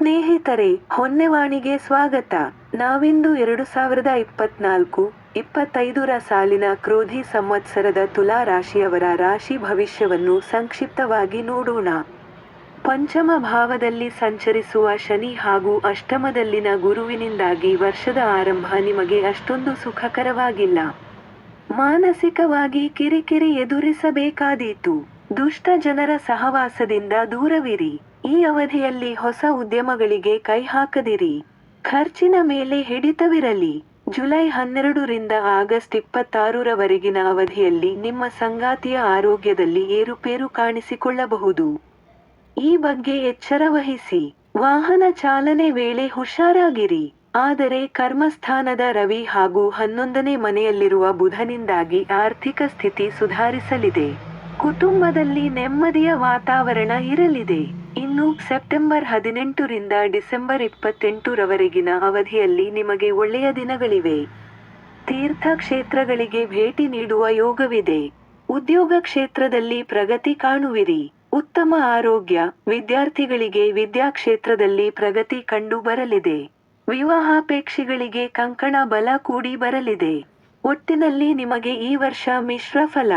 ಸ್ನೇಹಿತರೆ, ಹೊನ್ನೆವಾಣಿಗೆ ಸ್ವಾಗತ. ನಾವಿಂದು ಎರಡು ಸಾವಿರದ ಇಪ್ಪತ್ನಾಲ್ಕು, ಇಪ್ಪತ್ತೈದರ ಸಾಲಿನ ಕ್ರೋಧಿ ಸಂವತ್ಸರದ ತುಲಾ ರಾಶಿಯವರ ರಾಶಿ ಭವಿಷ್ಯವನ್ನು ಸಂಕ್ಷಿಪ್ತವಾಗಿ ನೋಡೋಣ. ಪಂಚಮ ಭಾವದಲ್ಲಿ ಸಂಚರಿಸುವ ಶನಿ ಹಾಗೂ ಅಷ್ಟಮದಲ್ಲಿನ ಗುರುವಿನಿಂದಾಗಿ ವರ್ಷದ ಆರಂಭ ನಿಮಗೆ ಅಷ್ಟೊಂದು ಸುಖಕರವಾಗಿಲ್ಲ. ಮಾನಸಿಕವಾಗಿ ಕಿರಿಕಿರಿ ಎದುರಿಸಬೇಕಾದೀತು. ದುಷ್ಟ ಜನರ ಸಹವಾಸದಿಂದ ದೂರವಿರಿ. ಈ ಅವಧಿಯಲ್ಲಿ ಹೊಸ ಉದ್ಯಮಗಳಿಗೆ ಕೈ ಹಾಕದಿರಿ. ಖರ್ಚಿನ ಮೇಲೆ ಹಿಡಿತವಿರಲಿ. ಜುಲೈ ಹನ್ನೆರಡರಿಂದ ಆಗಸ್ಟ್ ಇಪ್ಪತ್ತಾರರವರೆಗಿನ ಅವಧಿಯಲ್ಲಿ ನಿಮ್ಮ ಸಂಗಾತಿಯ ಆರೋಗ್ಯದಲ್ಲಿ ಏರುಪೇರು ಕಾಣಿಸಿಕೊಳ್ಳಬಹುದು. ಈ ಬಗ್ಗೆ ಎಚ್ಚರ ವಹಿಸಿ. ವಾಹನ ಚಾಲನೆ ವೇಳೆ ಹುಷಾರಾಗಿರಿ. ಆದರೆ ಕರ್ಮಸ್ಥಾನದ ರವಿ ಹಾಗೂ ಹನ್ನೊಂದನೇ ಮನೆಯಲ್ಲಿರುವ ಬುಧನಿಂದಾಗಿ ಆರ್ಥಿಕ ಸ್ಥಿತಿ ಸುಧಾರಿಸಲಿದೆ. ಕುಟುಂಬದಲ್ಲಿ ನೆಮ್ಮದಿಯ ವಾತಾವರಣ ಇರಲಿದೆ. ಇನ್ನು ಸೆಪ್ಟೆಂಬರ್ ಹದಿನೆಂಟರಿಂದ ಡಿಸೆಂಬರ್ ಇಪ್ಪತ್ತೆಂಟರವರೆಗಿನ ಅವಧಿಯಲ್ಲಿ ನಿಮಗೆ ಒಳ್ಳೆಯ ದಿನಗಳಿವೆ. ತೀರ್ಥಕ್ಷೇತ್ರಗಳಿಗೆ ಭೇಟಿ ನೀಡುವ ಯೋಗವಿದೆ. ಉದ್ಯೋಗ ಕ್ಷೇತ್ರದಲ್ಲಿ ಪ್ರಗತಿ ಕಾಣುವಿರಿ. ಉತ್ತಮ ಆರೋಗ್ಯ, ವಿದ್ಯಾರ್ಥಿಗಳಿಗೆ ವಿದ್ಯಾಕ್ಷೇತ್ರದಲ್ಲಿ ಪ್ರಗತಿ ಕಂಡು ಬರಲಿದೆ. ವಿವಾಹಾಪೇಕ್ಷಿಗಳಿಗೆ ಕಂಕಣ ಬಲ ಕೂಡಿ ಬರಲಿದೆ. ಒಟ್ಟಿನಲ್ಲಿ ನಿಮಗೆ ಈ ವರ್ಷ ಮಿಶ್ರ ಫಲ